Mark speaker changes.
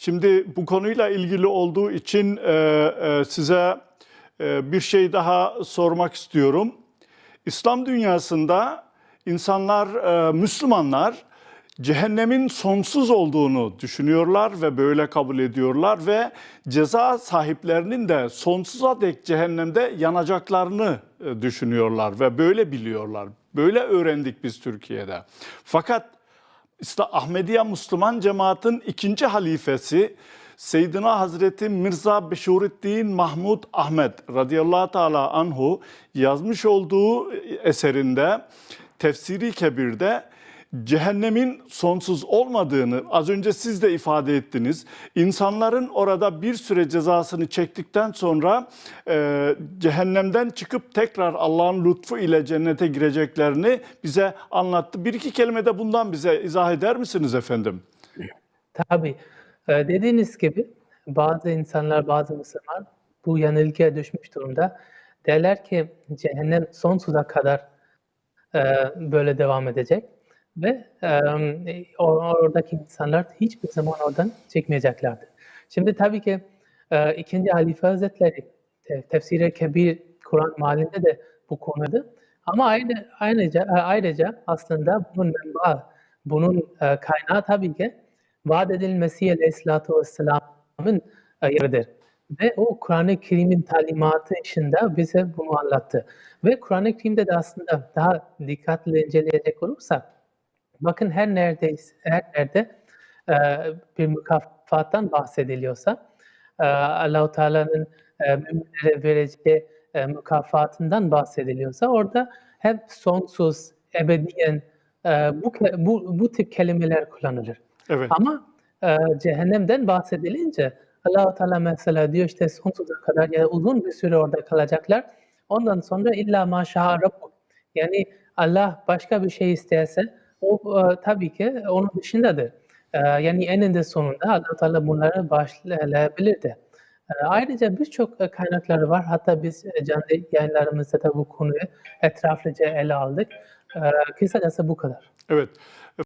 Speaker 1: Şimdi bu konuyla ilgili olduğu için e, e, size e, bir şey daha sormak istiyorum. İslam dünyasında insanlar, e, Müslümanlar cehennemin sonsuz olduğunu düşünüyorlar ve böyle kabul ediyorlar ve ceza sahiplerinin de sonsuza dek cehennemde yanacaklarını e, düşünüyorlar ve böyle biliyorlar. Böyle öğrendik biz Türkiye'de. Fakat İşte Ahmediye Müslüman cemaatin ikinci halifesi Seyyidina Hazreti Mirza Beşuruddin Mahmud Ahmet radıyallahu teala anhu yazmış olduğu eserinde Tefsiri Kebir'de cehennemin sonsuz olmadığını az önce siz de ifade ettiniz. İnsanların orada bir süre cezasını çektikten sonra e, cehennemden çıkıp tekrar Allah'ın lütfu ile cennete gireceklerini bize anlattı. Bir iki kelime de bundan bize izah eder misiniz efendim?
Speaker 2: Tabii. Ee, dediğiniz gibi bazı insanlar, bazı Müslüman bu yanılgıya düşmüş durumda. Derler ki cehennem sonsuza kadar e, böyle devam edecek ve e, or- oradaki insanlar hiçbir zaman oradan çıkmayacaklardır. Şimdi tabii ki e, ikinci Halife Hazretleri te- Tefsiri Kebir Kur'an malinde de bu konuda ama aynı, ayrıca, ayrıca aslında bunun menba, bunun e, kaynağı tabii ki vaat edilen Mesih Aleyhisselatü Vesselam'ın e, yeridir. Ve o Kur'an-ı Kerim'in talimatı içinde bize bunu anlattı. Ve Kur'an-ı Kerim'de de aslında daha dikkatli inceleyecek olursak, bakın her neredeyse, her nerede e, bir mükafattan bahsediliyorsa, e, Allah-u Teala'nın e, müminlere vereceği e, mükafatından bahsediliyorsa, orada hep sonsuz, ebediyen e, bu, bu, bu tip kelimeler kullanılır.
Speaker 1: Evet.
Speaker 2: Ama e, cehennemden bahsedilince Allah-u Teala mesela diyor işte sonsuza kadar yani uzun bir süre orada kalacaklar. Ondan sonra illa maşa Rabbuk. Yani Allah başka bir şey isterse o e, tabii ki onun dışındadır. E, yani eninde sonunda Allah Teala bunları başlayabilirdi. E, ayrıca birçok kaynakları var. Hatta biz e, canlı yayınlarımızda da bu konuyu etraflıca ele aldık. E, kısacası bu kadar.
Speaker 1: Evet.